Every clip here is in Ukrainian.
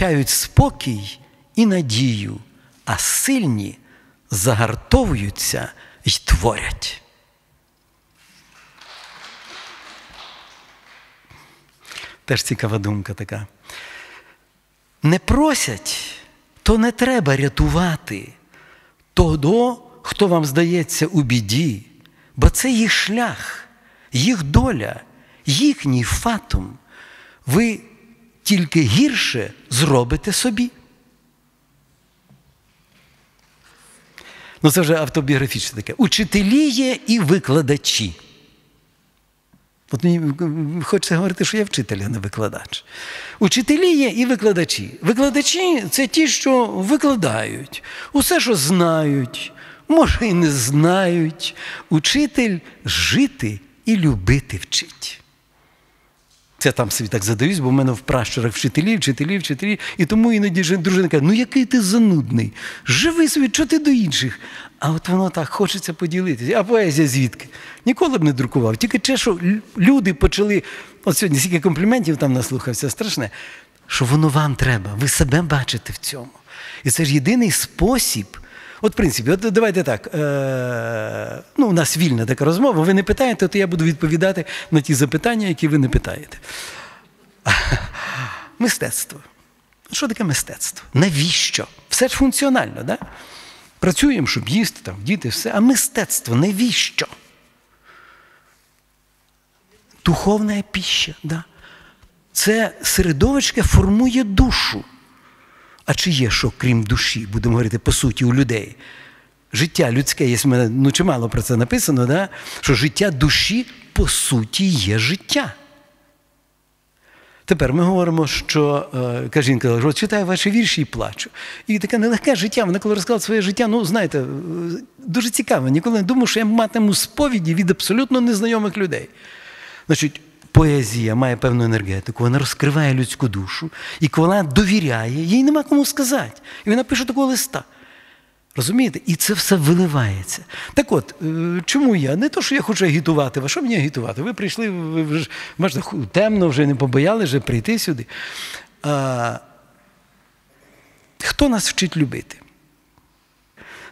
втрачають спокій і надію, а сильні загартовуються й творять. Теж цікава думка така. Не просять, то не треба рятувати того, хто вам здається у біді, бо це їх шлях, їх доля, їхній фатум. Ви тільки гірше зробите собі. Ну, це вже автобіографічне таке. Учителі є і викладачі. От мені хочеться говорити, що я вчитель, а не викладач. Учителі є і викладачі. Викладачі це ті, що викладають, усе, що знають, може і не знають. Учитель жити і любити вчить. Це там собі так задаюсь, бо в мене в пращурах вчителі, вчителі, вчителі. І тому іноді дружина каже, ну який ти занудний, живи собі, що ти до інших. А от воно так хочеться поділитися. А поезія звідки? Ніколи б не друкував. Тільки те, що люди почали, от сьогодні стільки компліментів там наслухався, страшне, що воно вам треба, ви себе бачите в цьому. І це ж єдиний спосіб. От, в принципі, от давайте так. Е, ну, У нас вільна така розмова. Ви не питаєте, то я буду відповідати на ті запитання, які ви не питаєте. Мистецтво. Що таке мистецтво? Навіщо? Все ж функціонально, да? Працюємо, щоб їсти, там, діти, все. А мистецтво навіщо? Духовна піща. Да? Це середовище формує душу. А чи є що, крім душі, будемо говорити, по суті, у людей? Життя людське, є ну, чимало про це написано, да? що життя душі, по суті, є життя. Тепер ми говоримо, що е, каже жінка, що читаю ваші вірші і плачу. І таке нелегке життя. Вона коли розказала своє життя, ну знаєте, е, дуже цікаво. Ніколи не думав, що я матиму сповіді від абсолютно незнайомих людей. Значить, поезія має певну енергетику, вона розкриває людську душу, і вона довіряє, їй нема кому сказати. І вона пише такого листа. Розумієте? І це все виливається. Так от, е, чому я? Не то, що я хочу агітувати вас, що мені агітувати? Ви прийшли, ви вже бачите, темно, вже не побояли вже прийти сюди. А, Хто нас вчить любити?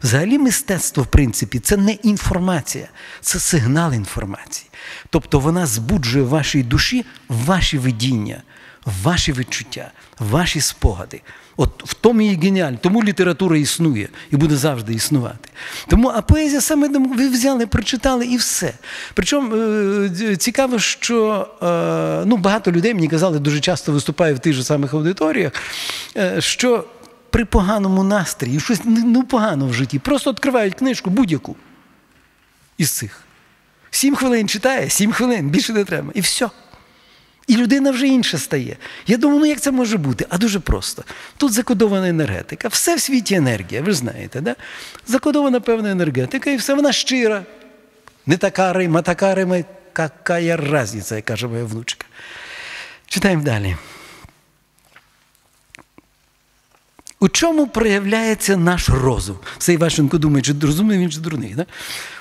Взагалі, мистецтво, в принципі, це не інформація, це сигнал інформації. Тобто вона збуджує в вашій душі ваші видіння, ваші відчуття, ваші спогади. От в тому і геніально. Тому література існує і буде завжди існувати. Тому а поезія саме ви взяли, прочитали і все. Причому е, цікаво, що е, ну, багато людей мені казали, дуже часто виступаю в тих же самих аудиторіях, е, що при поганому настрої, щось ну, погано в житті, просто відкривають книжку будь-яку із цих. Сім хвилин читає, сім хвилин, більше не треба. І все. І людина вже інша стає. Я думаю, ну як це може бути? А дуже просто. Тут закодована енергетика, все в світі енергія, ви ж знаєте, да? закодована певна енергетика, і все вона щира. Не така рима, така рима, какая разниця, як каже моя внучка. Читаємо далі. У чому проявляється наш розум? Це Івашенко думає, чи розумний він чи дурний. Да?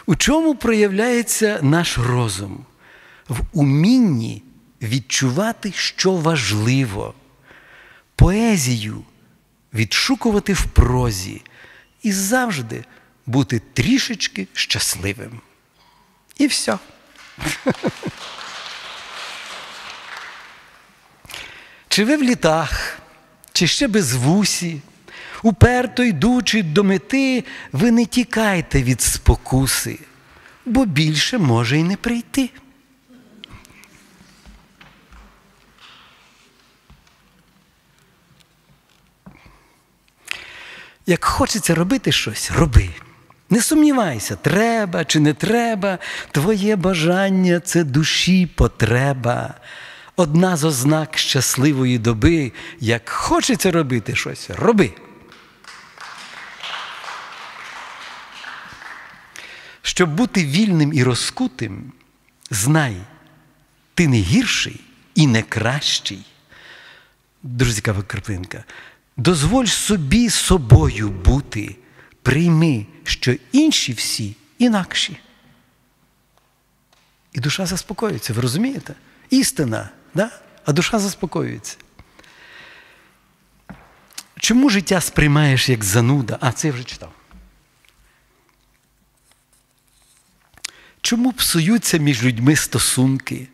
У чому проявляється наш розум? В умінні відчувати, що важливо, поезію відшукувати в прозі і завжди бути трішечки щасливим. І все. Чи ви в літах, чи ще без вусі, уперто йдучи до мети, ви не тікайте від спокуси, бо більше може й не прийти. Як хочеться робити щось, роби. Не сумнівайся, треба чи не треба, твоє бажання це душі потреба. Одна з ознак щасливої доби, як хочеться робити щось, роби. Щоб бути вільним і розкутим, знай, ти не гірший і не кращий. Дуже цікава картинка. Дозволь собі собою бути, прийми, що інші всі інакші. І душа заспокоюється, ви розумієте? Істина, да? а душа заспокоюється. Чому життя сприймаєш як зануда? А це я вже читав. Чому псуються між людьми стосунки?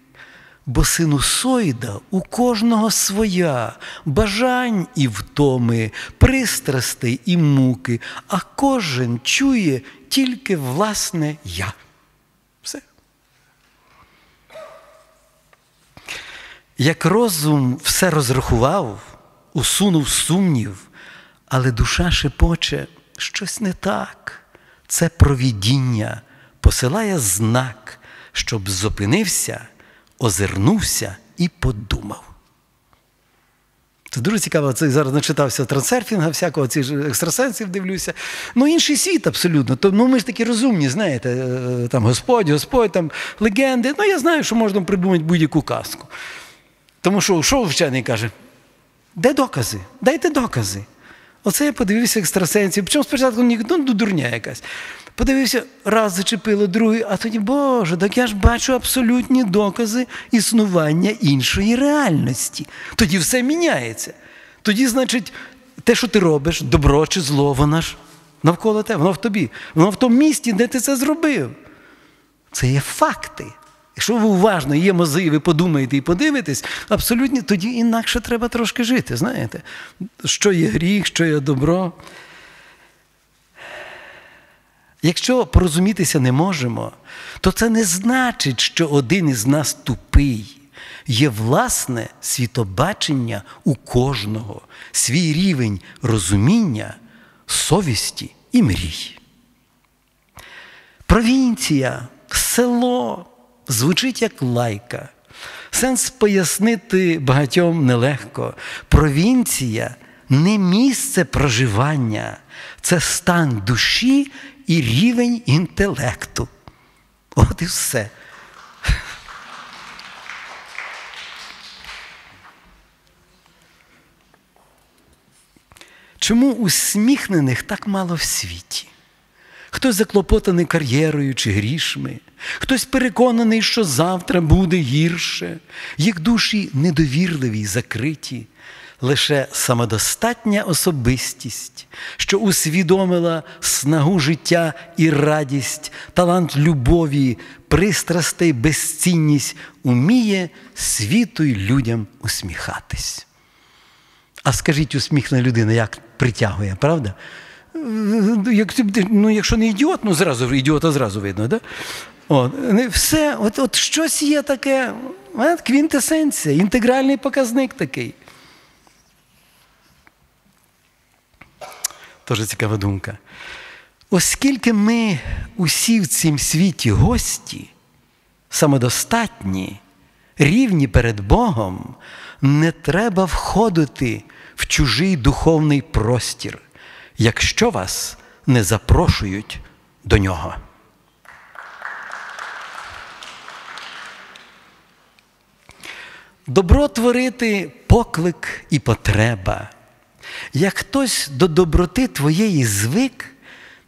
Бо синусоїда у кожного своя, бажань і втоми, пристрастей і муки, а кожен чує тільки власне я. Все. Як розум все розрахував, усунув сумнів, але душа шепоче щось не так. Це провідіння посилає знак, щоб зупинився, озирнувся і подумав. Це дуже цікаво, це зараз начитався трансерфінга, всякого цих екстрасенсів дивлюся. Ну, інший світ абсолютно. То, ну, Ми ж такі розумні, знаєте, там Господь, Господь, там легенди. Ну, я знаю, що можна придумати будь-яку казку. Тому що що вчений каже? Де докази? Дайте докази. Оце я подивився екстрасенсів. Причому спочатку ну, дурня якась. Подивився, раз зачепило, другий, а тоді, Боже, так я ж бачу абсолютні докази існування іншої реальності. Тоді все міняється. Тоді, значить, те, що ти робиш, добро чи зло, воно ж навколо тебе, воно в тобі, воно в тому місці, де ти це зробив. Це є факти. Якщо ви уважно є мози, ви подумаєте і подивитесь, абсолютно тоді інакше треба трошки жити, знаєте, що є гріх, що є добро. Якщо порозумітися не можемо, то це не значить, що один із нас тупий. Є власне світобачення у кожного, свій рівень розуміння, совісті і мрій. Провінція, село звучить як лайка. Сенс пояснити багатьом нелегко. Провінція не місце проживання, це стан душі і рівень інтелекту. От і все. Чому усміхнених так мало в світі? Хтось заклопотаний кар'єрою чи грішми, хтось переконаний, що завтра буде гірше, їх душі недовірливі й закриті, лише самодостатня особистість, що усвідомила снагу життя і радість, талант любові, пристрастей, безцінність, уміє світу й людям усміхатись. А скажіть, усміхнена людина, як притягує, правда? Як, ну, Якщо не ідіот, ну зразу ідіота зразу видно. Да? От, все, от, от щось є таке, квінтесенція, інтегральний показник такий. Теж цікава думка. Оскільки ми усі в цім світі гості, самодостатні, рівні перед Богом, не треба входити в чужий духовний простір, якщо вас не запрошують до нього. Добро творити поклик і потреба. Як хтось до доброти твоєї звик,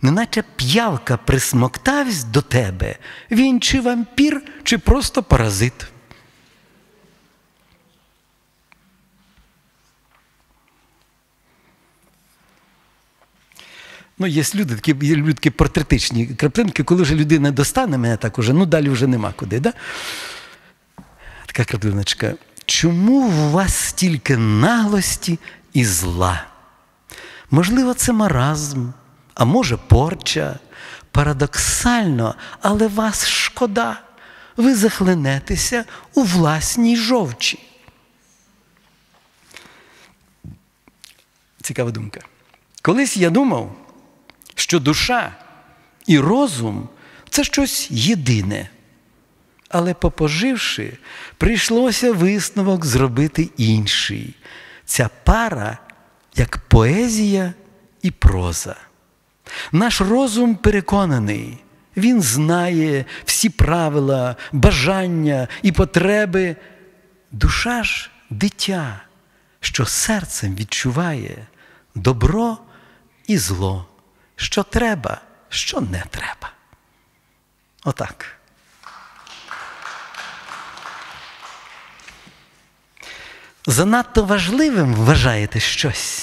неначе п'явка присмоктавсь до тебе, він чи вампір, чи просто паразит. Ну, є люди, такі є люди такі портретичні краплинки, коли вже людина достане мене так уже, ну далі вже нема куди. Да? Така краплиночка. Чому у вас стільки наглості і зла? Можливо, це маразм, а може, порча. Парадоксально, але вас шкода. Ви захлинетеся у власній жовчі. Цікава думка. Колись я думав, що душа і розум це щось єдине. Але попоживши, прийшлося висновок зробити інший. Ця пара як поезія і проза. Наш розум переконаний, він знає всі правила, бажання і потреби. Душа ж дитя, що серцем відчуває добро і зло, що треба, що не треба. Отак. Занадто важливим вважаєте щось.